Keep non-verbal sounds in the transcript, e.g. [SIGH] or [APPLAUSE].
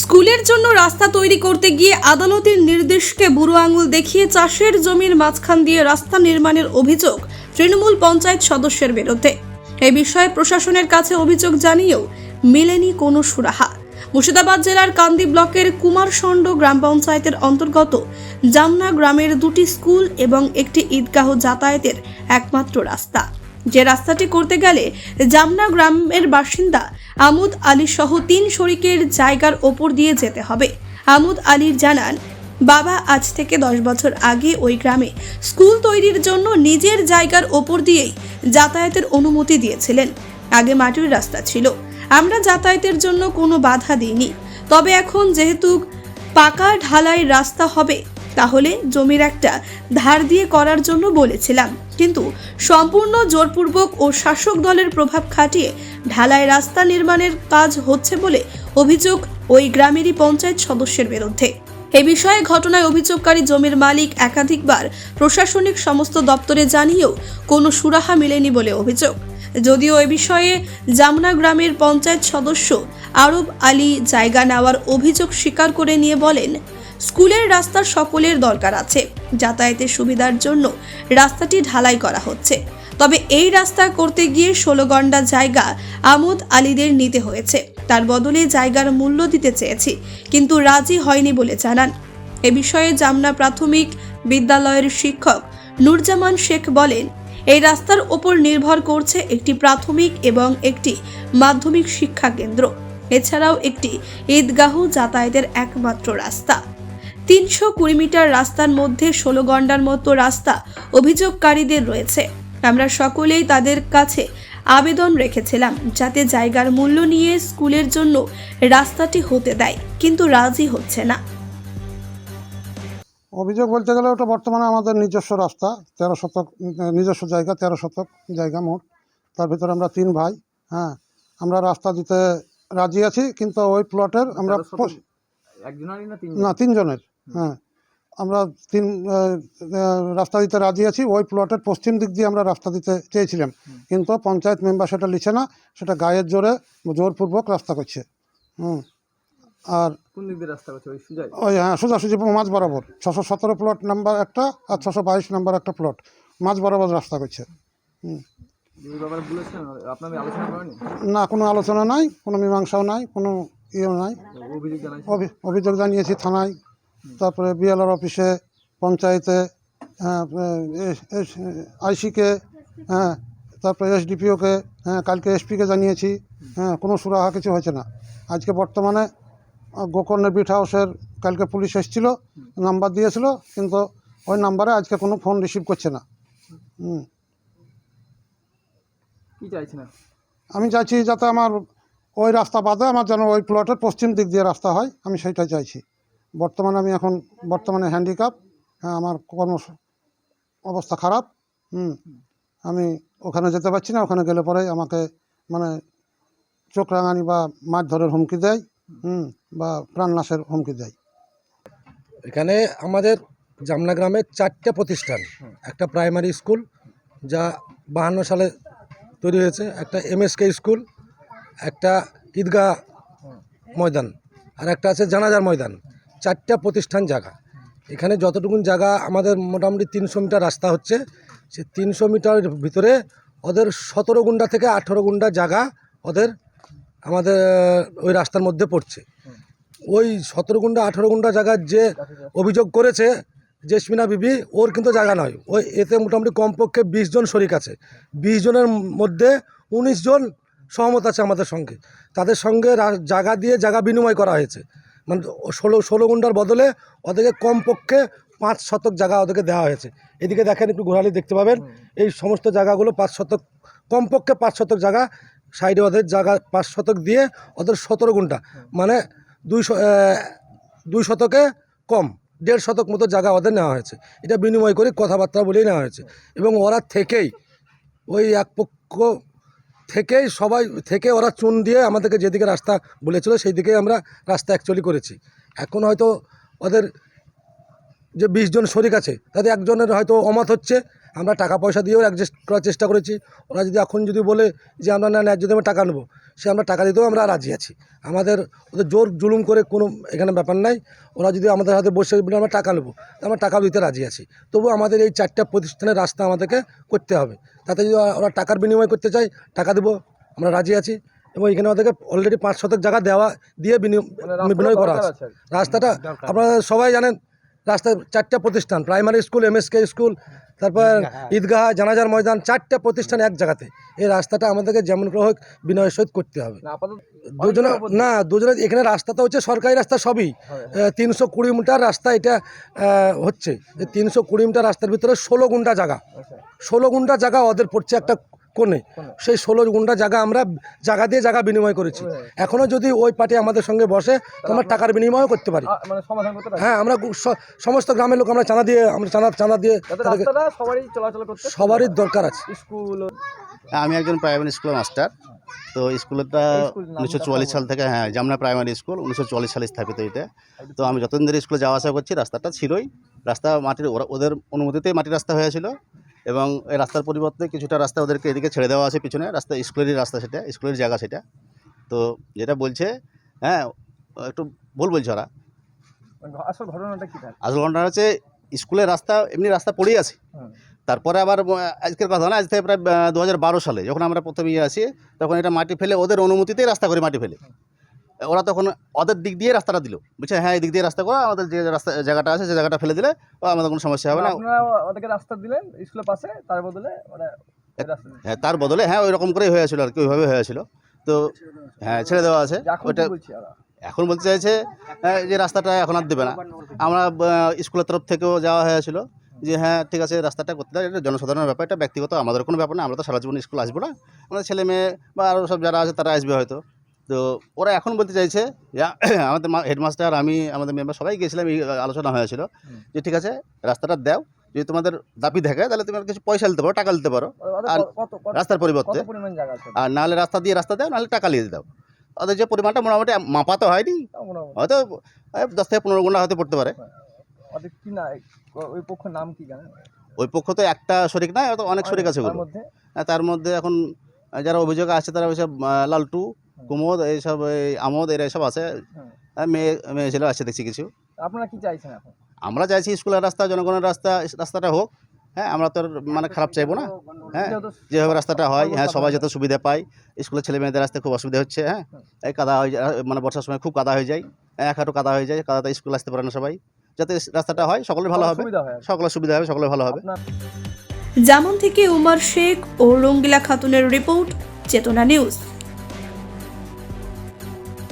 স্কুলের জন্য রাস্তা তৈরি করতে গিয়ে আদালতের নির্দেশকে বুড়ো আঙুল দেখিয়ে চাষের জমির মাঝখান দিয়ে রাস্তা নির্মাণের অভিযোগ তৃণমূল পঞ্চায়েত সদস্যের বিরুদ্ধে। এ বিষয়ে প্রশাসনের কাছে অভিযোগ জানিয়েও মেলেনি কোনো সুরাহা। মুর্শিদাবাদ জেলার কান্দি ব্লকের কুমারষণ্ড গ্রাম পঞ্চায়েতের অন্তর্গত জামনা গ্রামের দুটি স্কুল এবং একটি ঈদগাহ যাতায়াতের একমাত্র রাস্তা। যে রাস্তাটি করতে গেলে জামনা গ্রামের বাসিন্দা আমুদ আলী সহ তিন শরিকের জায়গার ওপর দিয়ে যেতে হবে। আমুদ আলীর জানান, বাবা আজ থেকে দশ বছর আগে ওই গ্রামে স্কুল তৈরির জন্য নিজের জায়গার ওপর দিয়েই যাতায়াতের অনুমতি দিয়েছিলেন। আগে মাটির রাস্তা ছিল। আমরা যাতায়াতের জন্য কোনো বাধা দিইনি। তবে এখন যেহেতু পাকা ঢালাই রাস্তা হবে, তাহলে জমির একটা ধার দিয়ে করার জন্য বলেছিলাম। কিন্তু সম্পূর্ণ জোরপূর্বক ও শাসক দলের প্রভাব খাটিয়ে ঢালাই রাস্তা নির্মাণের কাজ হচ্ছে বলে অভিযোগ ওই গ্রামেরই পঞ্চায়েত সদস্যের বিরুদ্ধে। এ বিষয়ে ঘটনায় অভিযোগকারী জমির মালিক একাধিকবার প্রশাসনিক সমস্ত দপ্তরে জানিয়েও কোনো সুরাহা মেলেনি বলে অভিযোগ। যদিও এ বিষয়ে জামনা গ্রামের পঞ্চায়েত সদস্য আরব আলী জায়গা নেওয়ার অভিযোগ স্বীকার করে নিয়ে বলেন, স্কুলের রাস্তা সকলের দরকার আছে। যাতায়াতের সুবিধার জন্য রাস্তাটি ঢালাই করা হচ্ছে। তবে এই রাস্তা করতে গিয়ে ষোলো গন্ডা জায়গা আমোদ আলীদের নিতে হয়েছে। তার বদলে জায়গার মূল্য দিতে চেয়েছি, কিন্তু রাজি হয়নি বলে জানান। এ বিষয়ে জামনা প্রাথমিক বিদ্যালয়ের শিক্ষক নুরজামান শেখ বলেন, এই রাস্তার ওপর নির্ভর করছে একটি প্রাথমিক এবং একটি মাধ্যমিক শিক্ষা কেন্দ্র। এছাড়াও একটি ঈদগাহ যাতায়াতের একমাত্র রাস্তা। তিনশো কুড়ি মিটার রাস্তার মধ্যে ষোলো গন্ডার মতো রাস্তা অভিযোগকারীদের রয়েছে। আমরা সকলেই তাদের কাছে আবেদন রেখেছিলাম যাতে জায়গার মূল্য নিয়ে স্কুলের জন্য রাস্তাটি হতে দেয় কিন্তু রাজি হচ্ছে না। অভিযোগ বলতে গেলে ওটা বর্তমানে আমাদের নিজস্ব রাস্তা তেরো শতক নিজস্ব জায়গা তেরো শতক জায়গা মোট। তার ভিতরে আমরা তিন ভাই হ্যাঁ আমরা রাস্তা দিতে রাজি আছি কিন্তু ওই প্লটের আমরা না তিনজনের। হ্যাঁ। আমরা তিন রাস্তা দিতে রাজি আছি ওই প্লটের পশ্চিম দিক দিয়ে আমরা রাস্তা দিতে চেয়েছিলাম। কিন্তু পঞ্চায়েত মেম্বার সেটা লিখছে না সেটা গায়ের জোরে জোরপূর্বক রাস্তা করছে। হুম। আর ওই হ্যাঁ সোজাসুজি মাঝ বরাবর। ছশো সতেরো প্লট নাম্বার একটা আর ছশো বাইশ নাম্বার একটা প্লট মাঝ বরাবর রাস্তা করছে। করেনি? না কোনো আলোচনা নাই কোনো মীমাংসাও নাই কোনো ইয়েও নাই। অভি- অভিযোগ জানিয়েছি থানায়। তারপরে বিএলআর অফিসে পঞ্চায়েতে হ্যাঁ, আইসিকে হ্যাঁ তারপরে এসডিপিওকে হ্যাঁ কালকে এসপিকে জানিয়েছি হ্যাঁ কোনো সুরাহা কিছু হয়েছে না। আজকে বর্তমানে গোকর্ণের বিট হাউসের কালকে পুলিশ এসেছিল নাম্বার দিয়েছিল কিন্তু ওই নাম্বারে আজকে কোনো ফোন রিসিভ করছে না। হুম। কি চাইছে আমি চাইছি যাতে আমার ওই রাস্তা বাদে আমার যেন ওই প্লটের পশ্চিম দিক দিয়ে রাস্তা হয় আমি সেইটাই চাইছি। বর্তমানে আমি এখন বর্তমানে হ্যান্ডিক্যাপ হ্যাঁ আমার কর্ম অবস্থা খারাপ, হুম, আমি ওখানে যেতে পারছি না, ওখানে গেলে পরে আমাকে মানে চোখ রাঙানি বা মাছ ধরের হুমকি দেয়, হুম, বা প্রাণনাশের হুমকি দেয়। এখানে আমাদের জামনা গ্রামে চারটে প্রতিষ্ঠান, একটা প্রাইমারি স্কুল যা বাহান্ন সালে তৈরি হয়েছে, একটা এমএসকে স্কুল, একটা ঈদগাহ ময়দান, আর একটা আছে জানাজার ময়দান। চারটা প্রতিষ্ঠান জায়গা। এখানে যতটুকুন জায়গা আমাদের মোটামুটি তিনশো মিটার রাস্তা হচ্ছে, সে তিনশো মিটারের ভিতরে ওদের সতেরো গুন্ডা থেকে আঠেরো গুন্ডা জায়গা ওদের আমাদের ওই রাস্তার মধ্যে পড়ছে। ওই সতেরো গুন্ডা, আঠেরো গুন্ডা জায়গার যে অভিযোগ করেছে জেসমিনা বিবি, ওর কিন্তু জায়গা নয়। ওই এতে মোটামুটি কমপক্ষে বিশ জন শরিক আছে। বিশ জনের মধ্যে উনিশ জন সহমত আছে আমাদের সঙ্গে। তাদের সঙ্গে জায়গা দিয়ে জায়গা বিনিময় করা হয়েছে। মানে ষোলো ষোলো গুন্ডার বদলে ওদেরকে কমপক্ষে পাঁচ শতক জায়গা ওদেরকে দেওয়া হয়েছে। এদিকে দেখেন একটু ঘোরালি দেখতে পাবেন। এই সমস্ত জায়গাগুলো পাঁচ শতক কমপক্ষে পাঁচ শতক জায়গা সাইডে ওদের জায়গা পাঁচ শতক দিয়ে ওদের সতেরো গুন্টা মানে দুই দুই শতকে কম দেড় শতক মতো জায়গা ওদের নেওয়া হয়েছে। এটা বিনিময় করে কথাবার্তা বলেই নেওয়া হয়েছে। এবং ওরা থেকেই ওই এক পক্ষ থেকেই সবাই, থেকে ওরা চুন দিয়ে আমাদেরকে যেদিকে রাস্তা বলেছিল সেই দিকেই আমরা রাস্তা অ্যাকচুয়ালি করেছি। এখন হয়তো ওদের যে বিশ জন শরিক আছে তাতে একজনের হয়তো অমত হচ্ছে আমরা টাকা পয়সা দিয়েও অ্যাডজাস্ট করার চেষ্টা করেছি। ওরা যদি এখন যদি বলে যে আমরা না ন্যায্য দামে টাকা নেব সে আমরা টাকা দিতেও আমরা রাজি আছি। আমাদের ওদের জোর জুলুম করে কোনো এখানে ব্যাপার নাই। ওরা যদি আমাদের হাতে বসে বলে আমরা টাকা নেব আমরা টাকা দিতে রাজি আছি। তবু আমাদের এই চারটা প্রতিষ্ঠানের রাস্তা আমাদেরকে করতে হবে। তাতে যদি ওরা টাকার বিনিময় করতে চায় টাকা দেবো আমরা রাজি আছি। এবং এখানে ওদেরকে অলরেডি পাঁচ শতক জায়গা দেওয়া দিয়ে বিনিয়োগ মানে বিনিয়োগ করা আছে। রাস্তাটা আপনারা সবাই জানেন রাস্তায় চারটা প্রতিষ্ঠান প্রাইমারি স্কুল এমএসকে স্কুল তারপর ঈদগাহ। জানাজার ময়দান চারটা প্রতিষ্ঠান এক জায়গাতে। এই রাস্তাটা আমাদেরকে যেমন করে হোক বিনয়ের সহিত করতে হবে। দুজনে না দুজনে এখানে রাস্তাটা হচ্ছে সরকারি রাস্তা সবই। তিনশো কুড়ি মিটার রাস্তা এটা হচ্ছে। তিনশো কুড়ি মিটার রাস্তার ভিতরে ষোলো গুন্ডা জায়গা। আচ্ছা। ষোলো গুন্ডা জায়গা ওদের পড়ছে একটা কোণে। সেই ষোলো গুন্টা জায়গা আমরা জায়গা দিয়ে জায়গা বিনিময় করেছি। এখনও যদি ওই পার্টি আমাদের সঙ্গে বসে তো আমরা টাকার বিনিময়ও করতে পারি। মানে সমাধান করতে পারি। হ্যাঁ আমরা সমস্ত গ্রামের লোক আমরা চাঁদা দিয়ে আমরা চাঁদা চাঁদা দিয়ে তাদেরকে সবারই চলাচল করতে সবারই দরকার আছে। স্কুল আমি একজন প্রাইমারি স্কুলের মাস্টার। তো স্কুলটা উনিশশো চুয়াল্লিশ সাল থেকে হ্যাঁ জামনা প্রাইমারি স্কুল উনিশশো চুয়াল্লিশ সালে স্থাপিত এটা। তো আমি যতদিন ধরে স্কুলে যাওয়া আসা করছি রাস্তাটা ছিলই। রাস্তা মাটির ওরা- ওদের অনুমতিতেই মাটির রাস্তা হয়েছিল। এবং এই রাস্তার পরিবর্তে কিছুটা রাস্তা ওদেরকে এদিকে ছেড়ে দেওয়া আছে পিছনে রাস্তা স্কুলেরই রাস্তা সেটা স্কুলের জায়গা সেটা। তো যেটা বলছে হ্যাঁ একটু ভুল বলছে ওরা। আসল ঘটনাটা কি আসল ঘটনা হচ্ছে স্কুলের রাস্তা এমনি রাস্তা পড়েই আছে। তারপরে আবার আজকের কথা না আজ থেকে প্রায় দু হাজার বারো সালে যখন আমরা প্রথমে ইয়ে আসি তখন এটা মাটি ফেলে ওদের অনুমতিতেই রাস্তা করে মাটি ফেলে। ওরা তখন ওদের দিক দিয়ে রাস্তাটা দিল। বুঝছে? হ্যাঁ এই দিক দিয়ে রাস্তা করো আমাদের যে রাস্তা জায়গাটা আছে সেই জায়গাটা ফেলে দিলে আমাদের কোনো সমস্যা হবে না। ওদেরকে রাস্তা দিলেন স্কুলের পাশে তার বদলে। হ্যাঁ তার বদলে হ্যাঁ ওই রকম করেই হয়েছিল আর কি ওইভাবে হয়েছিল তো হ্যাঁ ছেড়ে দেওয়া আছে। ওইটা এখন বলতে চাইছে আহ, যে রাস্তাটা এখন আর দেবে না। আমরা স্কুলের তরফ থেকেও যাওয়া হয়েছিল যে হ্যাঁ ঠিক আছে রাস্তাটা করতে দেয় এটা জনসাধারণের ব্যাপার এটা ব্যক্তিগত আমাদের কোনো ব্যাপার না আমরা তো সারা জীবন স্কুল আসব না। আমাদের ছেলে মেয়ে বা আরও সব যারা আছে তারা আসবে হয়তো। তো ওরা এখন বলতে চাইছে যে [CLEARS THROAT] আমাদের হেডমাস্টার আমি আমাদের মেম্বার সবাই গিয়েছিলাম এই আলোচনা হয়েছিল যে ঠিক আছে রাস্তাটা দাও যদি তোমাদের দাবি থাকে তাহলে তুমি কিছু পয়সা দিতে পারো টাকা দিতে পারো। আর রাস্তার পরিবর্তে। আর নাহলে রাস্তা দিয়ে রাস্তা দাও নাহলে টাকা নিয়ে দাও। ওদের যে পরিমাণটা মোটামুটি মাপা তো হয়নি। হয়তো দশ থেকে পনেরো ঘণ্টা হয়তো পড়তে পারে। ওই পক্ষের নাম কি জানেন? ওই পক্ষ তো একটা শরিক নয় অনেক শরিক আছে তার মধ্যে? হ্যাঁ, তার মধ্যে এখন যারা অভিযোগ আছে তারা ওইসব লালটু। কুমোদ এইসব এই আমোদ এরা সব আছে। হুম। মেয়ে মেয়ে ছেলে আছে দেখছি কিছু। আপনারা কি চাইছেন এখন? আমরা চাইছি স্কুলের রাস্তা জনগণের রাস্তা রাস্তাটা হোক। হ্যাঁ আমরা তো আর মানে খারাপ চাইব না। হ্যাঁ যেভাবে রাস্তাটা হয় হ্যাঁ সবাই যাতে সুবিধা পায়। স্কুলের ছেলে মেয়েদের রাস্তায় খুব অসুবিধা হচ্ছে হ্যাঁ। এই কাদা হয়ে যায় মানে বর্ষার সময় খুব কাদা হয়ে যায়। এক হাঁটু কাদা হয়ে যায় কাদাতে স্কুল আসতে পারে না সবাই। যাতে রাস্তাটা হয় সকলের ভালো হবে। হয়। সকলের সুবিধা হবে সকলের ভালো হবে। যেমন থেকে উমার শেখ ও রঙ্গিলা খাতুনের রিপোর্ট চেতনা নিউজ।